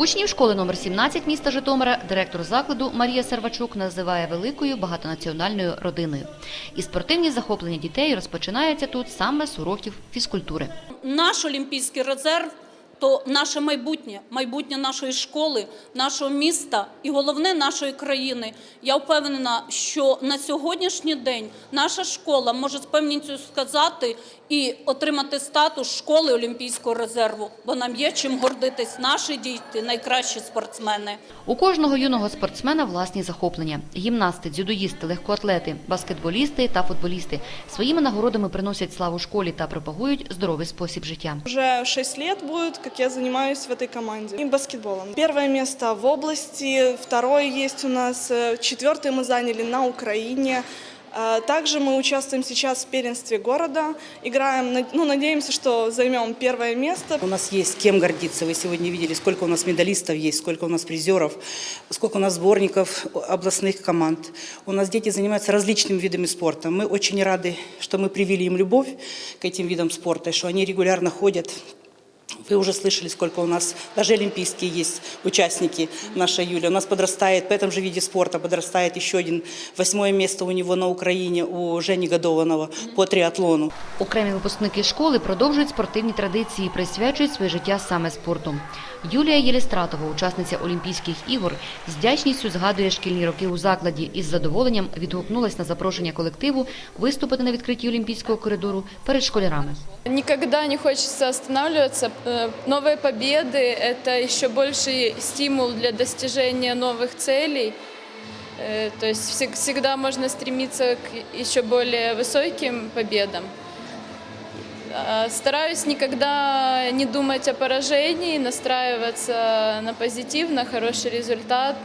Учнів школи номер 17 міста Житомира директор закладу Марія Сервачук називає великою багатонаціональною родиною. І спортивні захоплення дітей розпочинаються тут саме з уроків фізкультури. Наш олімпійський резерв то наше майбутнє, майбутнє нашої школи, нашого міста і головне нашої країни. Я впевнена, що на сьогоднішній день наша школа може з певністю сказати і отримати статус школи олімпійського резерву, бо нам є чим гордитись. Наші діти найкращі спортсмени. У кожного юного спортсмена власні захоплення: гімнасти, дзюдоїсти, легкоатлети, баскетболісти та футболісти своїми нагородами приносять славу школі та пропагують здоровий спосіб життя. Уже 6 лет будет, как я занимаюсь в этой команде. И баскетболом. Первое место в области, второе есть у нас, э, четвертое мы заняли на Украине. А Также мы участвуем сейчас в первенстве города, играем, ну, надеемся, что займем первое место. У нас есть кем гордиться. Вы сегодня видели, сколько у нас медалистов есть, сколько у нас призеров, сколько у нас сборников областных команд. У нас дети занимаются различными видами спорта. Мы очень рады, что мы привили им любовь к этим видам спорта, что они регулярно ходят. Вы уже слышали, сколько у нас, даже олимпийские есть участники, наша Юля. У нас подрастает, по этому же виде спорта подрастает еще один, восьмое место у него на Украине, у Жени Годованова по триатлону. Окремі випускники школи продовжують спортивні традиції і присвячують своє життя саме спорту. Юлія Єлістратова, учасниця Олімпійських ігор, з вдячністю згадує шкільні роки у закладі і з задоволенням відгукнулась на запрошення колективу виступити на відкритті Олімпійського коридору перед школярами. Никогда не хочется останавливаться. Э, Новые победы – это еще больший стимул для достижения новых целей. Э, То есть всег- всегда можно стремиться к еще более высоким победам. А, Стараюсь никогда не думать о поражении, настраиваться на позитив, на хороший результат.